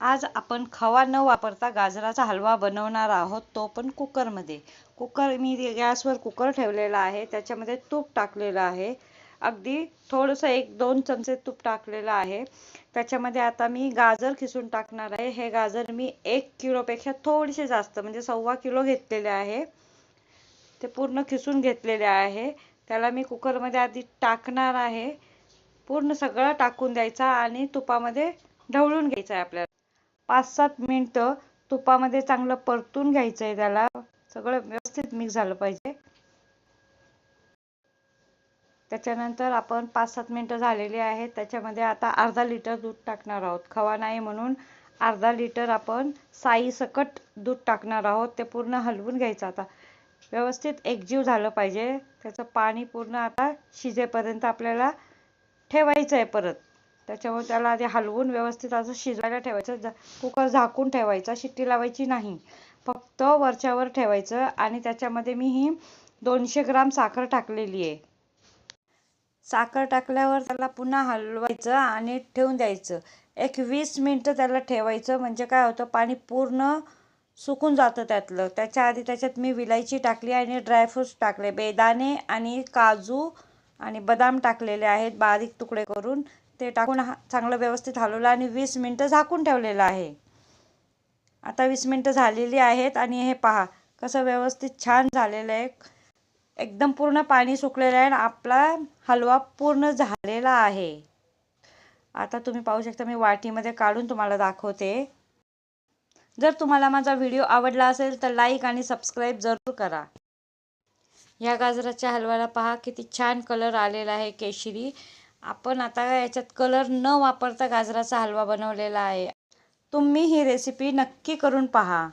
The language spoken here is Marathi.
आज आपण खवा न वापरता गाजराचा हलवा बनवणार आहोत तो पण कुकरमध्ये. कुकर मी गॅसवर कुकर ठेवलेला आहे त्याच्यामध्ये तूप टाकलेलं आहे. अगदी थोडंसं एक दोन चमचे तूप टाकलेलं आहे. त्याच्यामध्ये आता मी गाजर खिसून टाकणार आहे. हे गाजर मी एक किलोपेक्षा थोडेसे जास्त म्हणजे सव्वा किलो घेतलेले आहे. ते पूर्ण खिसून घेतलेले आहे. त्याला मी कुकरमध्ये आधी टाकणार आहे. पूर्ण सगळं टाकून द्यायचा आणि तुपामध्ये ढवळून घ्यायचं आहे आपल्याला. पाच सात मिनटं तुपामध्ये चांगलं परतून घ्यायचं आहे त्याला. सगळं व्यवस्थित मिक्स झालं पाहिजे. त्याच्यानंतर आपण पाच सात मिनटं झालेली आहेत. त्याच्यामध्ये आता अर्धा लिटर दूध टाकणार आहोत. खवा नाही म्हणून अर्धा लिटर आपण साई सकट दूध टाकणार आहोत. ते पूर्ण हलवून घ्यायचं आता. व्यवस्थित एकजीव झालं पाहिजे. त्याचं पाणी पूर्ण आता शिजेपर्यंत आपल्याला ठेवायचं आहे परत. त्याच्यामुळे त्याला आधी हलवून व्यवस्थित असं शिजवायला ठेवायचं. कुकर झाकून ठेवायचा शिट्टी लावायची नाही. फक्त वरच्यावर ठेवायचं आणि त्याच्यामध्ये मी ही दोनशे ग्राम साखर टाकलेली आहे. साखर टाकल्यावर त्याला पुन्हा हलवायचं आणि ठेवून द्यायचं. एक वीस मिनटं त्याला ठेवायचं म्हणजे काय होतं पाणी पूर्ण सुकून जातं त्यातलं. त्याच्या आधी त्याच्यात मी विलायची टाकली आणि ड्रायफ्रूट्स टाकले बेदाणे आणि काजू आणि बदाम टाकलेले आहेत बारीक तुकडे करून. ते टाकून हा चांगलं व्यवस्थित हलवलं आणि वीस मिनटं झाकून ठेवलेलं आहे. आता वीस मिनटं झालेली आहेत आणि हे पहा कसं व्यवस्थित छान झालेलं आहे. एकदम पूर्ण पाणी सुकलेलं आहे आणि आपला हलवा पूर्ण झालेला आहे. आता तुम्ही पाहू शकता मी वाटीमध्ये काढून तुम्हाला दाखवते. जर तुम्हाला माझा व्हिडिओ आवडला असेल तर लाईक आणि सबस्क्राईब जरूर करा. या गाजराच्या हलव्याला पहा किती छान कलर आलेला आहे केशरी. आपण आता याच्यात कलर न वापरता गाजराचा हलवा बनवलेला आहे. तुम्ही ही रेसिपी नक्की करून पहा.